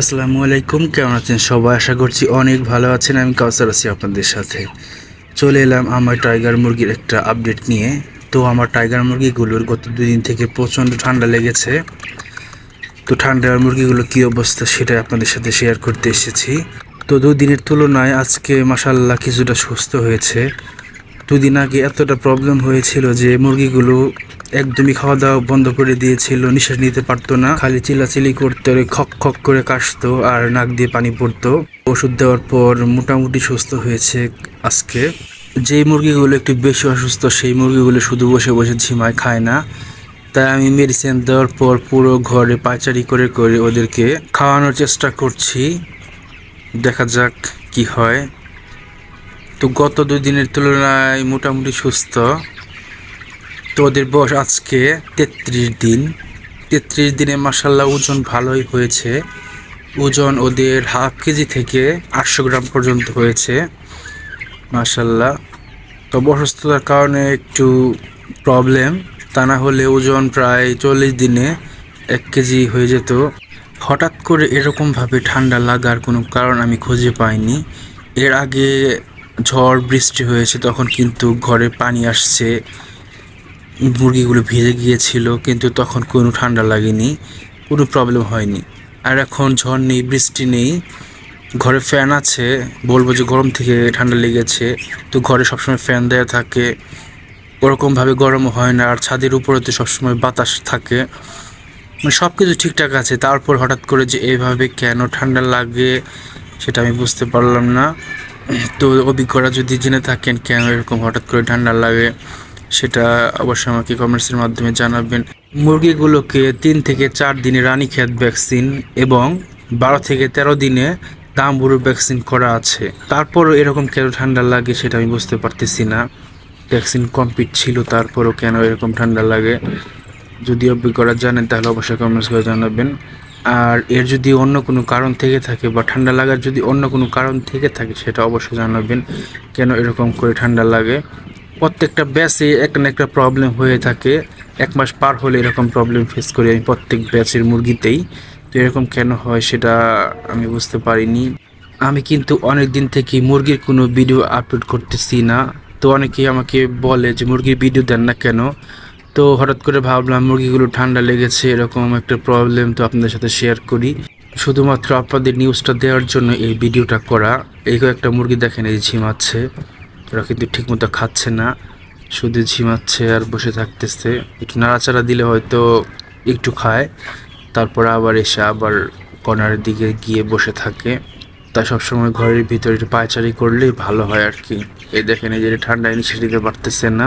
আসসালামু আলাইকুম, কেমন আছেন সবাই? আশা করছি অনেক ভালো আছেন। আমি কাউসার আছি আপনাদের সাথে। চলে এলাম আমার টাইগার মুরগির একটা আপডেট নিয়ে। তো আমার টাইগার মুরগিগুলোর গত দুই দিন থেকে প্রচণ্ড ঠান্ডা লেগেছে। তো ঠান্ডার মুরগিগুলো কী অবস্থা সেটা আপনাদের সাথে শেয়ার করতে এসেছি। তো দুদিনের তুলনায় আজকে মাসাল্লাহ কিছুটা সুস্থ হয়েছে। দুদিন আগে এতটা প্রবলেম হয়েছিল যে মুরগিগুলো একদমই খাওয়া দাওয়া বন্ধ করে দিয়েছিল, নিঃশ্বাস নিতে পারতো না। খালি চিলাচিলি করতো খক খক করে কাশতো আর নাক দিয়ে পানি পড়তো। ওষুধ দেওয়ার পর মোটামুটি সুস্থ হয়েছে আজকে। যেই মুরগিগুলো একটু বেশি অসুস্থ, সেই মুরগিগুলো শুধু বসে বসে ঝিমায় খায় না। তাই আমি মেডিসিন দেওয়ার পর পুরো ঘরে পায়চারি করে করে ওদেরকে খাওয়ানোর চেষ্টা করছি। দেখা যাক কি হয়। তো গত দুই দিনের তুলনায় মোটামুটি সুস্থ। তো ওদের বয়স আজকে তেত্রিশ দিন। তেত্রিশ দিনে মাসাল্লাহ ওজন ভালোই হয়েছে। ওজন ওদের হাফ কেজি থেকে আটশো গ্রাম পর্যন্ত হয়েছে। মাসাল্লাহ তো অসুস্থতার কারণে একটু প্রবলেম। তা না হলে ওজন প্রায় চল্লিশ দিনে এক কেজি হয়ে যেত। হঠাৎ করে এরকমভাবে ঠান্ডা লাগার কোনো কারণ আমি খুঁজে পাইনি। এর আগে ঝড় বৃষ্টি হয়েছে, তখন কিন্তু ঘরে পানি আসছে। মুরগিগুলো ভিজে গিয়েছিল, কিন্তু তখন কোনো ঠান্ডা লাগেনি, কোনো প্রবলেম হয়নি। আর এখন ঝড় নেই, বৃষ্টি নেই, ঘরে ফ্যান আছে, বলব যে গরম থেকে ঠান্ডা লেগেছে, তো ঘরে সবসময় ফ্যান দেওয়া থাকে, ওরকমভাবে গরম হয় না, আর ছাদের উপরে তো সবসময় বাতাস থাকে। মানে সব কিছু ঠিকঠাক আছে, তারপর হঠাৎ করে যে এইভাবে কেন ঠান্ডা লাগে, সেটা আমি বুঝতে পারলাম না। তো অভিজ্ঞরা যদি জেনে থাকেন কেন এরকম হঠাৎ করে ঠান্ডা লাগে সেটা অবশ্যই আমাকে কমেন্টসের মাধ্যমে জানাবেন। মুরগিগুলোকে তিন থেকে চার দিনে রানীক্ষেত ভ্যাকসিন এবং বারো থেকে তেরো দিনে দামবুরু ভ্যাকসিন করা আছে। তারপরও এরকম কেন ঠান্ডা লাগে সেটা আমি বুঝতে পারতেছি না। ভ্যাকসিন কমপ্লিট ছিল, তারপরও কেন এরকম ঠান্ডা লাগে? যদি অভিজ্ঞরা জানেন, তাহলে অবশ্যই কমেন্টস করে জানাবেন। আর এর যদি অন্য কোনো কারণ থেকে থাকে বা ঠান্ডা লাগার যদি অন্য কোনো কারণ থেকে থাকে, সেটা অবশ্যই জানাবেন। কেন এরকম করে ঠান্ডা লাগে? প্রত্যেকটা ব্যাচে একটা না একটা প্রবলেম হয়ে থাকে। এক মাস পার হলে এরকম প্রবলেম ফেস করি আমি প্রত্যেক ব্যাচের মুরগিতেই। তো এরকম কেন হয় সেটা আমি বুঝতে পারিনি। আমি কিন্তু অনেক দিন থেকে মুরগির কোনো ভিডিও আপলোড করতেছি না। তো অনেকেই আমাকে বলে যে, মুরগির ভিডিও দেন না কেন? তো হঠাৎ করে ভাবলাম, মুরগিগুলো ঠান্ডা লেগেছে, এরকম একটা প্রবলেম তো আপনাদের সাথে শেয়ার করি। শুধুমাত্র আপনাদের নিউজটা দেওয়ার জন্য এই ভিডিওটা করা। এই কয়েকটা মুরগি দেখেন, এই ঝিমাচ্ছে ওরা কিন্তু ঠিকমতো খাচ্ছে না, শুধু ঝিমাচ্ছে আর বসে থাকতেছে। একটু নাড়াচাড়া দিলে হয়তো একটু খায়, তারপর আবার এসে আবার কর্নারের দিকে গিয়ে বসে থাকে। তাই সবসময় ঘরের ভিতরে পায়চারি করলেই ভালো হয় আর কি। এই দেখেন, এই যে ঠান্ডায় নিচে দিতে পারতেছে না।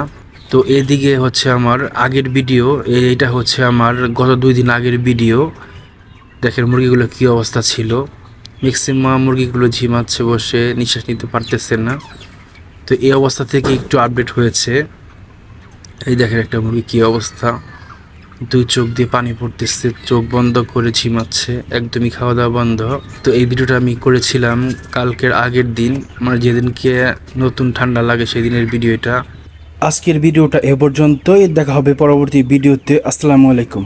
তো এদিকে হচ্ছে আমার আগের ভিডিও এইটা হচ্ছে আমার গত দুই দিন আগের ভিডিও। দেখেন মুরগিগুলো কী অবস্থা ছিল। ম্যাক্সিমাম মুরগিগুলো ঝিমাচ্ছে, বসে নিঃশ্বাস নিতে পারতেছে না। তো এই অবস্থা থেকে একটু আপডেট হয়েছে। এই দেখেন একটা মুরগি কী অবস্থা। দুই চোখ দিয়ে পানি পড়তেছে, চোখ বন্ধ করে ঝিমাচ্ছে, একদমই খাওয়া দাওয়া বন্ধ। তো এই ভিডিওটা আমি করেছিলাম কালকের আগের দিন মানে যেদিনকে নতুন ঠান্ডা লাগে সেদিনের ভিডিও এটা আজকের ভিডিওটা এ পর্যন্তই, দেখা হবে পরবর্তী ভিডিওতে। আসসালামু আলাইকুম।